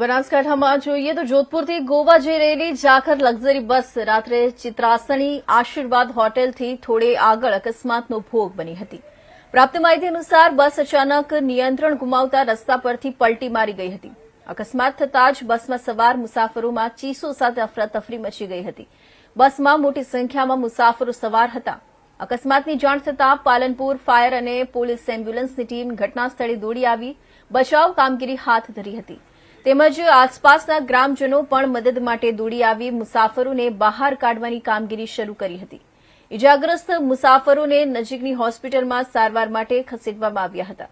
બનાસકાંઠામાં જોઈએ તો જોધપુરથી ગોવા જઈ રહેલી જાખર લક્ઝરી બસ રાત્રે ચિત્રાસણી, આશીર્વાદ હોટેલથી થોડે આગળ અકસ્માતનો ભોગ બની હતી. પ્રાપ્ત માહિતી અનુસાર બસ અચાનક નિયંત્રણ ગુમાવતા રસ્તા પરથી પલટી મારી ગઈ હતી. અકસ્માત થતાં જ બસમાં સવાર મુસાફરોમાં ચીસો સાથે અફરાતફરી મચી ગઈ હતી. બસમાં મોટી સંખ્યામાં મુસાફરો સવાર હતા. અકસ્માતની જાણ થતાં પાલનપુર ફાયર અને પોલીસ એમ્બ્યુલન્સની ટીમ ઘટના સ્થળે દોડી આવી, બચાવ કામગીરી હાથ ધરી હતી. તેમજ આસપાસના ગ્રામજનો પણ મદદ માટે દોડી આવી મુસાફરોને બહાર કાઢવાની કામગીરી શરૂ કરી હતી. ઇજાગ્રસ્ત મુસાફરોને નજીકની હોસ્પિટલમાં સારવાર માટે ખસેડવામાં આવ્યા હતા.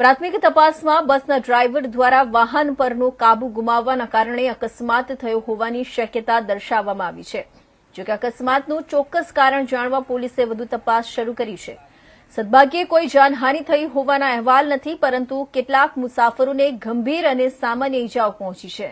પ્રાથમિક તપાસમાં બસના ડ્રાઈવર દ્વારા વાહન પરનો કાબુ ગુમાવવાના કારણે અકસ્માત થયો હોવાની શક્યતા દર્શાવવામાં આવી છે. જોકે અકસ્માતનું ચોક્કસ કારણ જાણવા પોલીસે વધુ તપાસ શરૂ કરી છે. સદભાગ્યે કોઈ જાનહાનિ થઈ હોવાના અહેવાલ નથી, પરંતુ કેટલાક મુસાફરોને ગંભીર અને સામાન્ય ઇજાઓ પહોંચી છે.